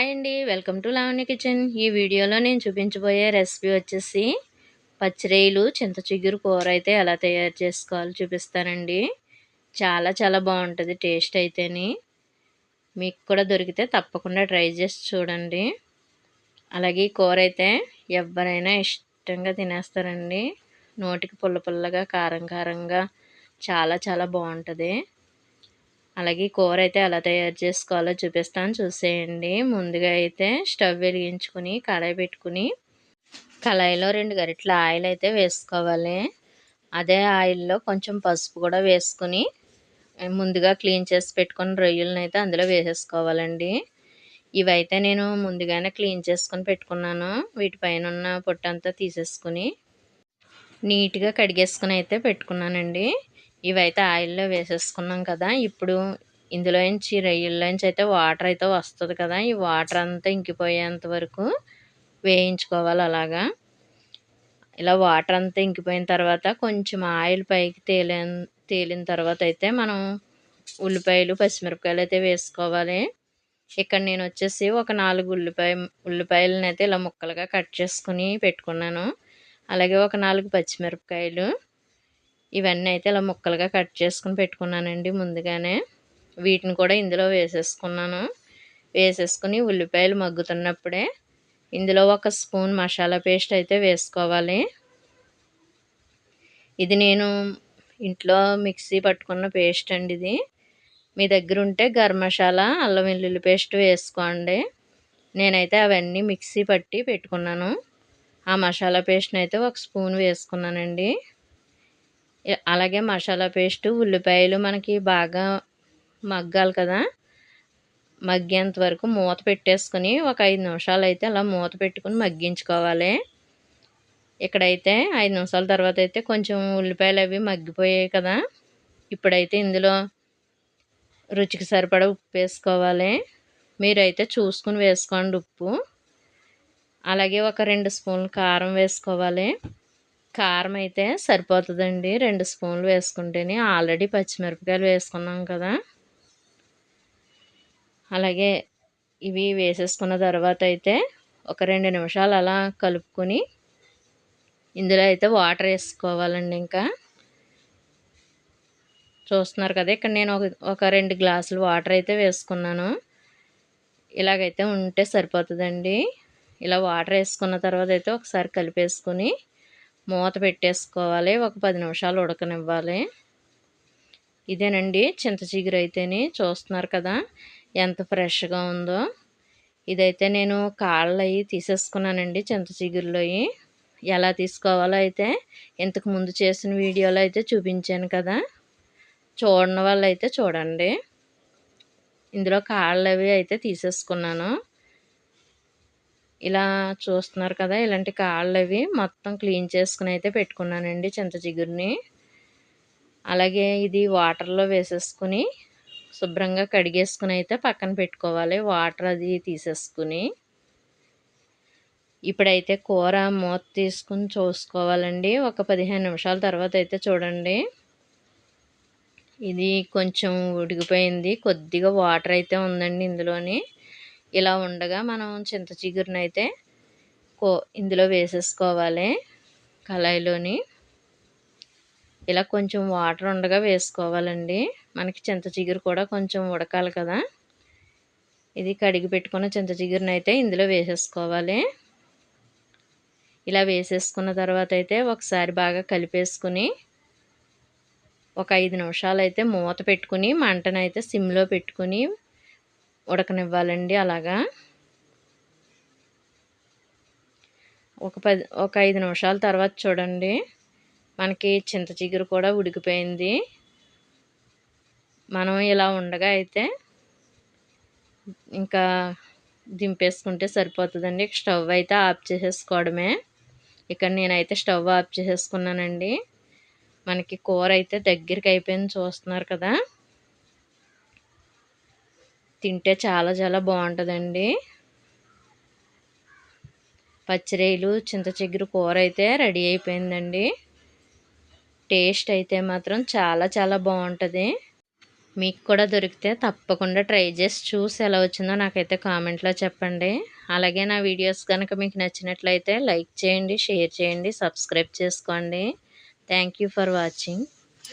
Hi అండి. Welcome to Lavanya kitchen. ఈ వీడియోలో నేను చూపించబోయే రెసిపీ వచ్చేసి పచ్చిరేయలు చింత చిగురు కూర అయితే ఎలా తయారు చేసుకోవాలో చూపిస్తానండి. చాలా చాలా బాగుంటుంది టేస్ట్ అయితేని. మీకు కూడా దొరికితే తప్పకుండా ట్రై చేసి చూడండి. అలాగే ఈ కూర అయితే ఎవరైనా ఇష్టంగా తినేస్తారండి. నోటికి పుల్ల పుల్లగా కారం కారంగా చాలా చాలా బాగుంటుంది. అలాగే కూర అయితే ఎలా తయారు చేసుకోవాలో చూపిస్తాను. చూసేయండి. ముందుగా అయితే స్టవ్ వెలిగించుకుని కళాయి పెట్టుకుని కళాయిలో రెండు గరిటల ఆయిల్ అయితే వేసుకోవాలి. అదే ఆయిల్లో కొంచెం పసుపు కూడా వేసుకుని ముందుగా క్లీన్ చేసి పెట్టుకుని రొయ్యలను అయితే అందులో వేసేసుకోవాలండి. ఇవైతే నేను ముందుగానే క్లీన్ చేసుకొని పెట్టుకున్నాను. వీటిపైన ఉన్న పొట్టంతా తీసేసుకుని నీట్గా కడిగేసుకుని అయితే పెట్టుకున్నానండి. ఇవైతే ఆయిల్లో వేసేసుకున్నాం కదా. ఇప్పుడు ఇందులోంచి రొయ్యల్లోంచి అయితే వాటర్ అయితే వస్తుంది కదా. ఈ వాటర్ అంతా ఇంకిపోయేంత వరకు వేయించుకోవాలి అలాగా. ఇలా వాటర్ అంతా ఇంకిపోయిన తర్వాత కొంచెం ఆయిల్ పైకి తేలే తేలిన తర్వాత అయితే మనం ఉల్లిపాయలు పచ్చిమిరపకాయలు అయితే వేసుకోవాలి. ఇక్కడ నేను వచ్చేసి ఒక నాలుగు ఉల్లిపాయ ఉల్లిపాయలను అయితే ఇలా ముక్కలుగా కట్ చేసుకుని పెట్టుకున్నాను. అలాగే ఒక నాలుగు పచ్చిమిరపకాయలు. ఇవన్నీ అయితే ఇలా ముక్కలుగా కట్ చేసుకుని పెట్టుకున్నానండి ముందుగానే. వీటిని కూడా ఇందులో వేసేసుకున్నాను. వేసేసుకుని ఉల్లిపాయలు మగ్గుతున్నప్పుడే ఇందులో ఒక స్పూన్ మసాలా పేస్ట్ అయితే వేసుకోవాలి. ఇది నేను ఇంట్లో మిక్సీ పట్టుకున్న పేస్ట్ అండి ఇది. మీ దగ్గర ఉంటే గరం మసాలా అల్లం వెల్లుల్లి పేస్ట్ వేసుకోండి. నేనైతే అవన్నీ మిక్సీ పట్టి పెట్టుకున్నాను. ఆ మసాలా పేస్ట్ని అయితే ఒక స్పూన్ వేసుకున్నానండి. అలాగే మసాలా పేస్టు ఉల్లిపాయలు మనకి బాగా మగ్గాలి కదా. మగ్గేంత వరకు మూత పెట్టేసుకుని ఒక ఐదు నిమిషాలు అయితే అలా మూత పెట్టుకుని మగ్గించుకోవాలి. ఇక్కడైతే ఐదు నిమిషాల తర్వాత అయితే కొంచెం ఉల్లిపాయలు అవి మగ్గిపోయాయి కదా. ఇప్పుడైతే ఇందులో రుచికి సరిపడా ఉప్పు వేసుకోవాలి. మీరైతే చూసుకుని వేసుకోండి ఉప్పు. అలాగే ఒక రెండు స్పూన్లు కారం వేసుకోవాలి. కారం అయితే సరిపోతుందండి. రెండు స్పూన్లు వేసుకుంటేనే ఆల్రెడీ పచ్చిమిరపకాయలు వేసుకున్నాం కదా. అలాగే ఇవి వేసేసుకున్న తర్వాత అయితే ఒక రెండు నిమిషాలు అలా కలుపుకొని ఇందులో అయితే వాటర్ వేసుకోవాలండి ఇంకా. చూస్తున్నారు కదా ఇక్కడ నేను ఒక ఒక రెండు గ్లాసులు వాటర్ అయితే వేసుకున్నాను. ఇలాగైతే ఉంటే సరిపోతుందండి. ఇలా వాటర్ వేసుకున్న తర్వాత అయితే ఒకసారి కలిపేసుకుని మూత పెట్టేసుకోవాలి. ఒక పది నిమిషాలు ఉడకనివ్వాలి. ఇదేనండి చింత చిగురు అయితేనే చూస్తున్నారు కదా ఎంత ఫ్రెష్గా ఉందో. ఇదైతే నేను కాళ్ళు అవి తీసేసుకున్నానండి చింత చిగురులో ఎలా తీసుకోవాలో అయితే ఇంతకు ముందు చేసిన వీడియోలో అయితే చూపించాను కదా. చూడని వాళ్ళు అయితే చూడండి. ఇందులో కాళ్ళు అవి అయితే తీసేసుకున్నాను. ఇలా చూస్తున్నారు కదా ఇలాంటి కాళ్ళు అవి మొత్తం క్లీన్ చేసుకుని అయితే పెట్టుకున్నానండి చింత చిగురిని అలాగే ఇది వాటర్లో వేసేసుకుని శుభ్రంగా కడిగేసుకుని అయితే పక్కన పెట్టుకోవాలి వాటర్ అది తీసేసుకుని. ఇప్పుడైతే కూర మూత తీసుకుని చూసుకోవాలండి ఒక పదిహేను నిమిషాల తర్వాత అయితే చూడండి. ఇది కొంచెం ఉడికిపోయింది కొద్దిగా వాటర్ అయితే ఉందండి ఇందులోని. ఇలా ఉండగా మనం చింత చిగురునైతే కో ఇందులో వేసేసుకోవాలి కళాయిలోని. ఇలా కొంచెం వాటర్ ఉండగా వేసుకోవాలండి. మనకి చింత చిగురు కూడా కొంచెం ఉడకాలి కదా. ఇది కడిగి పెట్టుకున్న చింత చిగురుని అయితే ఇందులో వేసేసుకోవాలి. ఇలా వేసేసుకున్న తర్వాత అయితే ఒకసారి బాగా కలిపేసుకుని ఒక ఐదు నిమిషాలు అయితే మూత పెట్టుకుని మంటనైతే సిమ్లో పెట్టుకుని ఉడకనివ్వాలండి అలాగా. ఒక పది ఒక ఐదు నిమిషాల తర్వాత చూడండి. మనకి చింత చిగురు కూడా ఉడికిపోయింది. మనం ఇలా ఉండగా అయితే ఇంకా దింపేసుకుంటే సరిపోతుందండి. స్టవ్ అయితే ఆఫ్ చేసేసుకోవడమే. ఇక్కడ నేనైతే స్టవ్ ఆఫ్ చేసేసుకున్నానండి. మనకి కూర అయితే దగ్గరికి అయిపోయింది చూస్తున్నారు కదా. తింటే చాలా చాలా బాగుంటుందండి. పచ్చిరేలు చింత చిగురు కూర అయితే రెడీ అయిపోయిందండి. టేస్ట్ అయితే మాత్రం చాలా చాలా బాగుంటుంది. మీకు కూడా దొరికితే తప్పకుండా ట్రై చేసి చూసి ఎలా వచ్చిందో నాకైతే కామెంట్లో చెప్పండి. అలాగే నా వీడియోస్ కనుక మీకు నచ్చినట్లయితే లైక్ చేయండి షేర్ చేయండి సబ్స్క్రైబ్ చేసుకోండి. Thank for watching.